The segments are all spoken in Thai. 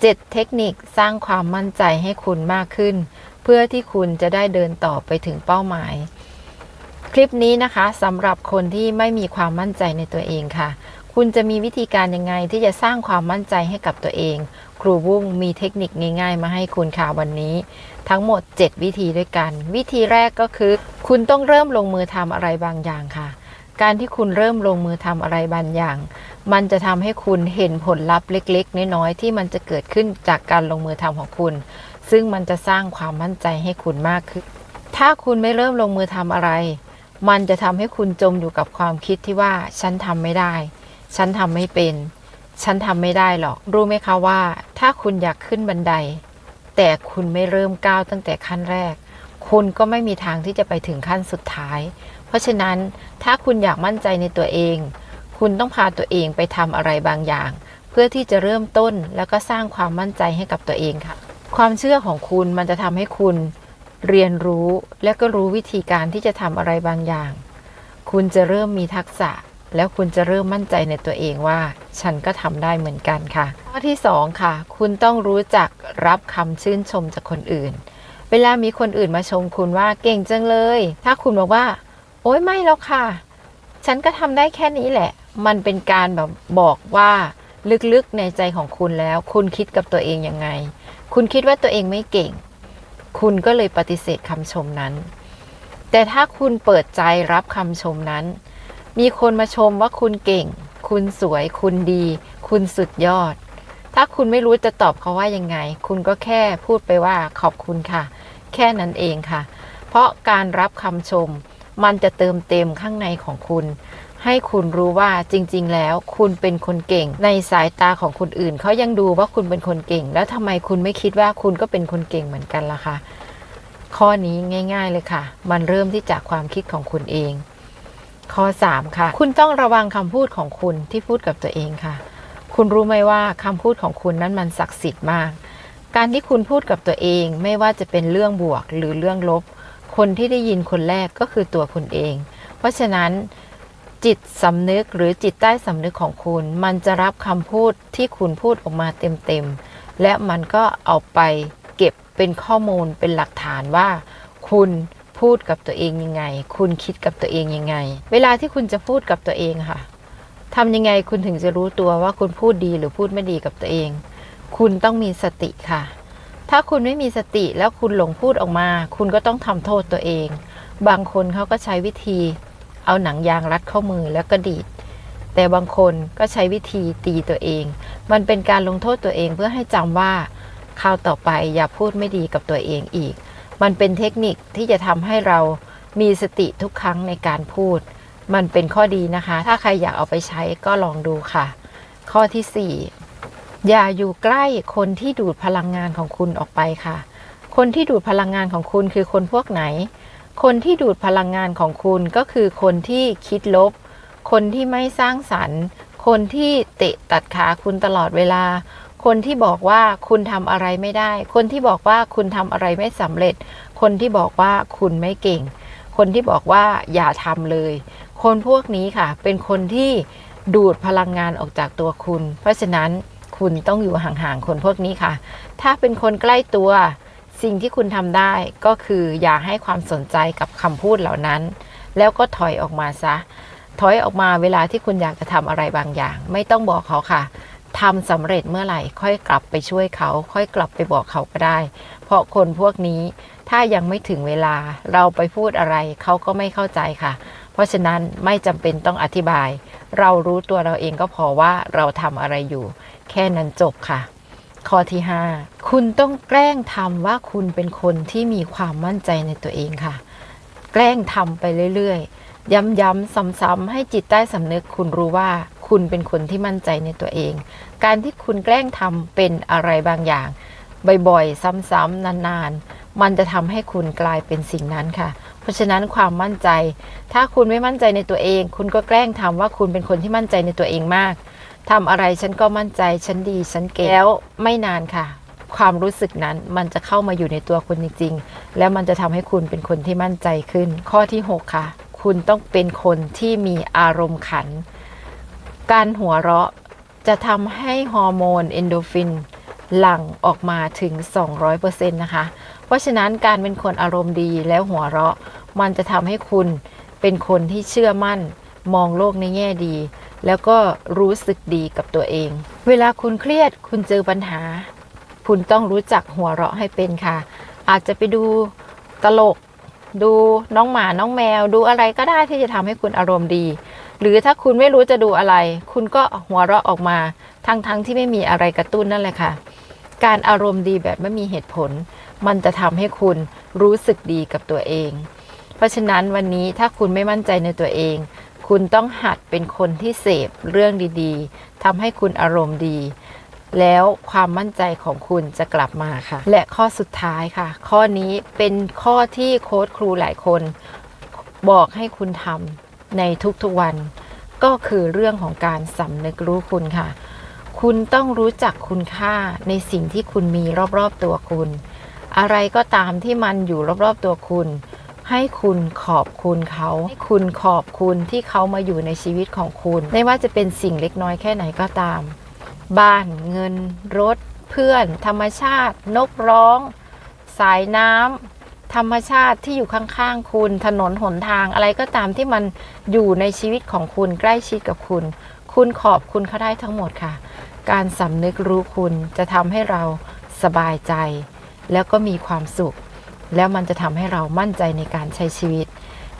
7 เทคนิคสร้างความมั่นใจให้คุณมากขึ้น เพื่อที่คุณจะได้เดินต่อไปถึงเป้าหมาย คลิปนี้นะคะสำหรับคนที่ไม่มีความมั่นใจในตัวเองค่ะ คุณจะมีวิธีการยังไงที่จะสร้างความมั่นใจให้กับตัวเอง ครูบุ้งมีเทคนิคง่ายๆมาให้คุณค่ะวันนี้ ทั้งหมด 7 วิธีด้วยกัน วิธีแรกก็คือ คุณต้องเริ่มลงมือทำอะไรบางอย่างค่ะ การที่คุณเริ่มลงมือทำอะไรบางอย่าง มันจะทำให้คุณเห็นผลลัพธ์เล็ก ๆ น้อยๆที่มันจะเกิดขึ้นจากการลงมือทำของคุณ ซึ่งมันจะสร้างความมั่นใจให้คุณมากขึ้น ถ้าคุณไม่เริ่มลงมือทำอะไร มันจะทำให้คุณจมอยู่กับความคิดที่ว่า ฉันทำไม่ได้ ฉันทำไม่เป็น ฉันทำไม่ได้หรอก รู้ไหมคะว่า ถ้าคุณอยากขึ้นบันได แต่คุณไม่เริ่มก้าวตั้งแต่ขั้นแรก คุณก็ไม่มีทางที่จะไปถึงขั้นสุดท้าย เพราะฉะนั้นถ้าคุณอยากมั่นใจในตัวเอง คุณต้องพาตัวเองไปทำอะไรบางอย่าง เพื่อที่จะเริ่มต้นแล้วก็สร้างความมั่นใจให้กับตัวเองค่ะ ความเชื่อของคุณมันจะทำให้คุณเรียนรู้และก็รู้วิธีการที่จะทำอะไรบางอย่าง คุณจะเริ่มมีทักษะ แล้วคุณจะเริ่มมั่นใจในตัวเองว่า ฉันก็ทำได้เหมือนกันค่ะ ข้อที่สองค่ะ คุณต้องรู้จักรับคำชื่นชมจากคนอื่น เวลามีคนอื่นมาชมคุณว่าเก่งจังเลย ถ้าคุณบอกว่า โอ๊ยไม่แล้วค่ะ ฉันก็ทำได้แค่นี้แหละ มันเป็นการแบบบอกว่าลึกๆในใจของคุณแล้ว คุณคิดกับตัวเองยังไง คุณคิดว่าตัวเองไม่เก่ง คุณก็เลยปฏิเสธคำชมนั้น แต่ถ้าคุณเปิดใจรับคำชมนั้น มีคนมาชมว่าคุณเก่ง คุณสวย คุณดี คุณสุดยอด ถ้าคุณไม่รู้จะตอบเขาว่ายังไง คุณก็แค่พูดไปว่าขอบคุณค่ะ แค่นั้นเองค่ะ เพราะการรับคำชม มันจะเติมเต็มข้างในของคุณ ให้คุณรู้ว่าจริง ๆ แล้วคุณเป็นคนเก่ง ในสายตาของคนอื่นเขายังดูว่าคุณเป็นคนเก่ง แล้วทำไมคุณไม่คิดว่าคุณก็เป็นคนเก่งเหมือนกันล่ะคะข้อนี้ง่าย ๆเลยค่ะ มันเริ่มที่จากความคิดของคุณเอง ข้อ 3 ค่ะ คุณต้องระวังคำพูดของคุณที่พูดกับตัวเองค่ะ คุณรู้ไหมว่าคำพูดของคุณนั้นมันศักดิ์สิทธิ์มาก การที่คุณพูดกับตัวเองไม่ว่าจะเป็นเรื่องบวกหรือเรื่องลบ คนที่ได้ยินคนแรกก็คือตัวคุณเอง เพราะฉะนั้นจิตสำนึกหรือจิตใต้สำนึกของคุณ มันจะรับคำพูดที่คุณพูดออกมาเต็มๆ และมันก็เอาไปเก็บเป็นข้อมูลเป็นหลักฐานว่า คุณพูดกับตัวเองยังไง คุณคิดกับตัวเองยังไง เวลาที่คุณจะพูดกับตัวเองค่ะทำยังไงคุณถึงจะรู้ตัวว่าคุณพูดดีหรือพูดไม่ดีกับตัวเอง คุณต้องมีสติค่ะ ถ้าคุณไม่มีสติแล้วคุณหลงพูดออกมา คุณก็ต้องทำโทษตัวเอง บางคนเขาก็ใช้วิธี เอาหนังยางรัดข้อมือแล้วก็ดีด แต่บางคนก็ใช้วิธีตีตัวเอง มันเป็นการลงโทษตัวเองเพื่อให้จำว่าคราวต่อไปอย่าพูดไม่ดีกับตัวเองอีก มันเป็นเทคนิคที่จะทำให้เรามีสติทุกครั้งในการพูด มันเป็นข้อดีนะคะ ถ้าใครอยากเอาไปใช้ก็ลองดูค่ะ ข้อที่ 4 อย่าอยู่ใกล้คนที่ดูดพลังงานของคุณออกไปค่ะ คนที่ดูดพลังงานของคุณคือคนพวกไหน คนที่ดูดพลังงานของคุณก็คือคนที่คิดลบ คนที่ไม่สร้างสรรค์ คนที่เตะตัดขาคุณตลอดเวลา คนที่บอกว่าคุณทำอะไรไม่ได้ คนที่บอกว่าคุณทำอะไรไม่สำเร็จ คนที่บอกว่าคุณไม่เก่ง คนที่บอกว่าอย่าทำเลย คนพวกนี้ค่ะ เป็นคนที่ดูดพลังงานออกจากตัวคุณ เพราะฉะนั้น คุณต้องอยู่ห่างๆคนพวกนี้ค่ะ ถ้าเป็นคนใกล้ตัวสิ่งที่คุณทำได้ก็คืออย่าให้ความสนใจกับคำพูดเหล่านั้น แล้วก็ถอยออกมาซะ ถอยออกมาเวลาที่คุณอยากจะทำอะไรบางอย่าง ไม่ต้องบอกเขาค่ะทำสำเร็จเมื่อไหร่ ค่อยกลับไปช่วยเขา ค่อยกลับไปบอกเขาก็ได้ เพราะคนพวกนี้ถ้ายังไม่ถึงเวลาเราไปพูดอะไรเขาก็ไม่เข้าใจค่ะ เพราะฉะนั้นไม่จำเป็นต้องอธิบาย เรารู้ตัวเราเองก็พอว่าเราทำอะไรอยู่ แค่นั้นจบค่ะ ข้อที่ 5 คุณต้องแกล้งทำว่าคุณเป็นคนที่มีความมั่นใจในตัวเองค่ะ แกล้งทำไปเรื่อยๆ ย้ำๆซ้ำๆให้จิตใต้สำนึกคุณรู้ว่าคุณเป็นคนที่มั่นใจในตัวเอง การที่คุณแกล้งทำเป็นอะไรบางอย่าง บ่อยๆ ซ้ำๆนานๆ มันจะทำให้คุณกลายเป็นสิ่งนั้นค่ะ เพราะฉะนั้นความมั่นใจ ถ้าคุณไม่มั่นใจในตัวเอง คุณก็แกล้งทำว่าคุณเป็นคนที่มั่นใจในตัวเองมาก ทำอะไรฉันก็มั่นใจฉันดีฉันเก่งแล้วไม่นานค่ะ ความรู้สึกนั้นมันจะเข้ามาอยู่ในตัวคุณจริง ๆ แล้วมันจะทำให้คุณเป็นคนที่มั่นใจขึ้น ข้อที่ 6 ค่ะ คุณต้องเป็นคนที่มีอารมณ์ขัน การหัวเราะจะทำให้ฮอร์โมนเอนโดฟินหลั่งออกมาถึง 200%นะคะ เพราะฉะนั้นการเป็นคนอารมณ์ดีแล้วหัวเราะ มันจะทำให้คุณเป็นคนที่เชื่อมั่น มองโลกในแง่ดี แล้วก็รู้สึกดีกับตัวเอง เวลาคุณเครียดคุณเจอปัญหา คุณต้องรู้จักหัวเราะให้เป็นค่ะ อาจจะไปดูตลก ดูน้องหมาน้องแมว ดูอะไรก็ได้ที่จะทำให้คุณอารมณ์ดี หรือถ้าคุณไม่รู้จะดูอะไร คุณก็หัวเราะออกมา ทั้งๆทที่ไม่มีอะไรกระตุ้นนั่นแหละค่ะ การอารมณ์ดีแบบไม่มีเหตุผล มันจะทำให้คุณรู้สึกดีกับตัวเอง เพราะฉะนั้นวันนี้ถ้าคุณไม่มั่นใจในตัวเอง คุณต้องหัดเป็นคนที่เสพเรื่องดีๆทำให้คุณอารมณ์ดี แล้วความมั่นใจของคุณจะกลับมาค่ะ และข้อสุดท้ายค่ะ ข้อนี้เป็นข้อที่โค้ชครูหลายคน บอกให้คุณทำในทุกๆวัน ก็คือเรื่องของการสำนึกรู้คุณค่ะ คุณต้องรู้จักคุณค่าในสิ่งที่คุณมีรอบๆตัวคุณ อะไรก็ตามที่มันอยู่รอบๆตัวคุณ ให้คุณขอบคุณเขาให้คุณขอบคุณที่เขามาอยู่ในชีวิตของคุณ ไม่ว่าจะเป็นสิ่งเล็กน้อยแค่ไหนก็ตาม บ้านเงิน รถ เพื่อน ธรรมชาติ นกร้อง สายน้ำธรรมชาติที่อยู่ข้างๆ คุณ ถนนหนทางอะไรก็ตามที่มันอยู่ในชีวิตของคุณใกล้ชิดกับคุณ คุณขอบคุณเขาได้ทั้งหมดค่ะ การสำนึกรู้คุณจะทำให้เราสบายใจ แล้วก็มีความสุข แล้วมันจะทำให้เรามั่นใจในการใช้ชีวิต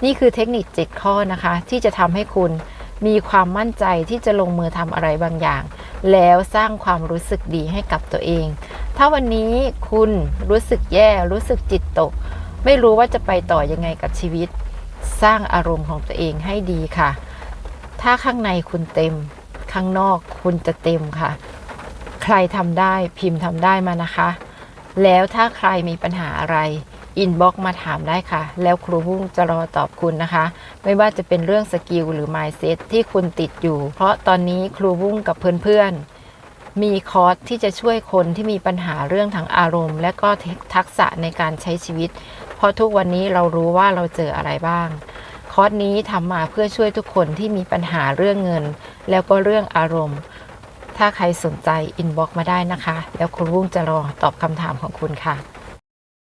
นี่คือเทคนิค 7 ข้อนะคะ ที่จะทำให้คุณมีความมั่นใจที่จะลงมือทำอะไรบางอย่าง แล้วสร้างความรู้สึกดีให้กับตัวเอง ถ้าวันนี้คุณรู้สึกแย่ รู้สึกจิตตก ไม่รู้ว่าจะไปต่อยังไงกับชีวิต สร้างอารมณ์ของตัวเองให้ดีค่ะ ถ้าข้างในคุณเต็ม ข้างนอกคุณจะเต็มค่ะ ใครทำได้พิมพ์ทำได้มานะคะ แล้วถ้าใครมีปัญหาอะไร อินบ็อกมาถามได้ค่ะ แล้วครูบุ้งจะรอตอบคุณนะคะ ไม่ว่าจะเป็นเรื่องสกิลหรือ mindset ที่คุณติดอยู่ เพราะตอนนี้ครูบุ้งกับเพื่อนๆ มีคอร์สที่จะช่วยคนที่มีปัญหาเรื่องทางอารมณ์ และก็ทักษะในการใช้ชีวิต เพราะทุกวันนี้เรารู้ว่าเราเจออะไรบ้าง คอร์สนี้ทำมาเพื่อช่วยทุกคนที่มีปัญหาเรื่องเงิน แล้วก็เรื่องอารมณ์ ถ้าใครสนใจอินบ็อกมาได้นะคะ แล้วครูบุ้งจะรอตอบคำถามของคุณค่ะ